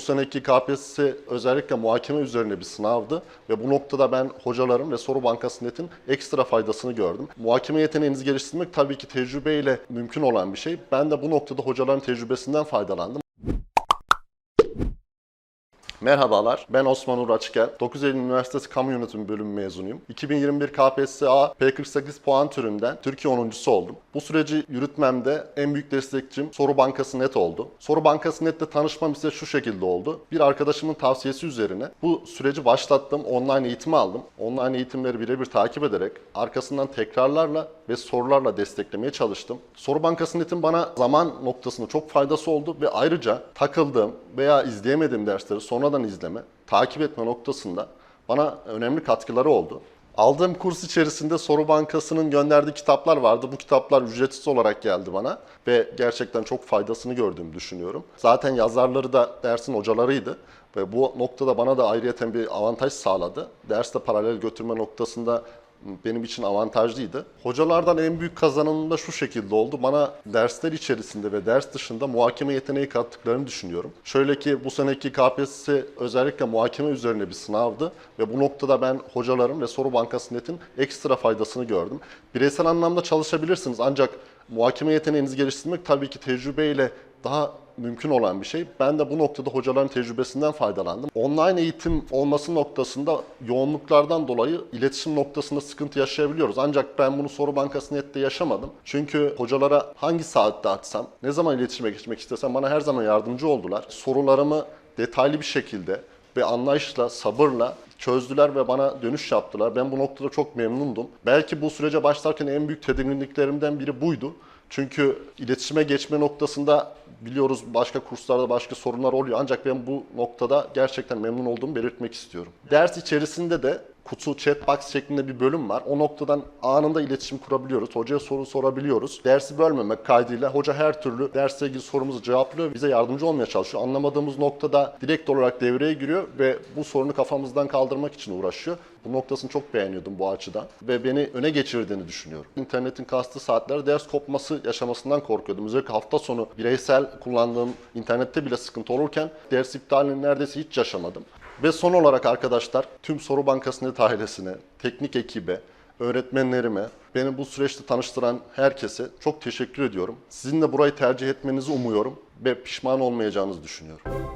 bu seneki KPSS özellikle muhakeme üzerine bir sınavdı ve bu noktada ben hocaların ve soru bankası netin ekstra faydasını gördüm. Muhakeme yeteneğinizi geliştirmek tabii ki tecrübeyle mümkün olan bir şey. Ben de bu noktada hocaların tecrübesinden faydalandım. Merhabalar, ben Osman Uğur Açıkel. 9 Eylül Üniversitesi Kamu Yönetimi bölümü mezunuyum. 2021 KPSSA P48 puan türünden Türkiye 10.sü oldum. Bu süreci yürütmemde en büyük destekçim Soru Bankası Net oldu. Soru Bankası Net'le tanışmam ise şu şekilde oldu. Bir arkadaşımın tavsiyesi üzerine bu süreci başlattım, online eğitimi aldım. Online eğitimleri birebir takip ederek arkasından tekrarlarla ve sorularla desteklemeye çalıştım. Soru Bankası Net'in bana zaman noktasında çok faydası oldu ve ayrıca takıldığım veya izleyemediğim dersleri sonradan izleme, takip etme noktasında bana önemli katkıları oldu. Aldığım kurs içerisinde Soru Bankası'nın gönderdiği kitaplar vardı. Bu kitaplar ücretsiz olarak geldi bana ve gerçekten çok faydasını gördüğümü düşünüyorum. Zaten yazarları da dersin hocalarıydı ve bu noktada bana da ayrıyeten bir avantaj sağladı. Derste paralel götürme noktasında benim için avantajlıydı. Hocalardan en büyük kazanımım da şu şekilde oldu. Bana dersler içerisinde ve ders dışında muhakeme yeteneği kattıklarını düşünüyorum. Şöyle ki bu seneki KPSS özellikle muhakeme üzerine bir sınavdı ve bu noktada ben hocaların ve soru bankası netin ekstra faydasını gördüm. Bireysel anlamda çalışabilirsiniz ancak muhakeme yeteneğinizi geliştirmek tabii ki tecrübeyle daha mümkün olan bir şey. Ben de bu noktada hocaların tecrübesinden faydalandım. Online eğitim olması noktasında yoğunluklardan dolayı iletişim noktasında sıkıntı yaşayabiliyoruz. Ancak ben bunu soru bankası nette yaşamadım. Çünkü hocalara hangi saatte açsam, ne zaman iletişime geçmek istesem bana her zaman yardımcı oldular. Sorularımı detaylı bir şekilde ve anlayışla, sabırla çözdüler ve bana dönüş yaptılar. Ben bu noktada çok memnundum. Belki bu sürece başlarken en büyük tedirginliklerimden biri buydu. Çünkü iletişime geçme noktasında biliyoruz başka kurslarda başka sorunlar oluyor. Ancak ben bu noktada gerçekten memnun olduğumu belirtmek istiyorum. Ders içerisinde de kutu chatbox şeklinde bir bölüm var. O noktadan anında iletişim kurabiliyoruz. Hocaya soru sorabiliyoruz. Dersi bölmemek kaydıyla hoca her türlü dersle ilgili sorumuzu cevaplıyor. Bize yardımcı olmaya çalışıyor. Anlamadığımız noktada direkt olarak devreye giriyor ve bu sorunu kafamızdan kaldırmak için uğraşıyor. Bu noktasını çok beğeniyordum bu açıdan ve beni öne geçirdiğini düşünüyorum. İnternetin kastığı saatlerde ders kopması yaşamasından korkuyordum. Özellikle hafta sonu bireysel kullandığım internette bile sıkıntı olurken ders iptalini neredeyse hiç yaşamadım. Ve son olarak arkadaşlar tüm Soru Bankası Net ailesine, teknik ekibe, öğretmenlerime, beni bu süreçte tanıştıran herkese çok teşekkür ediyorum. Sizin de burayı tercih etmenizi umuyorum ve pişman olmayacağınızı düşünüyorum.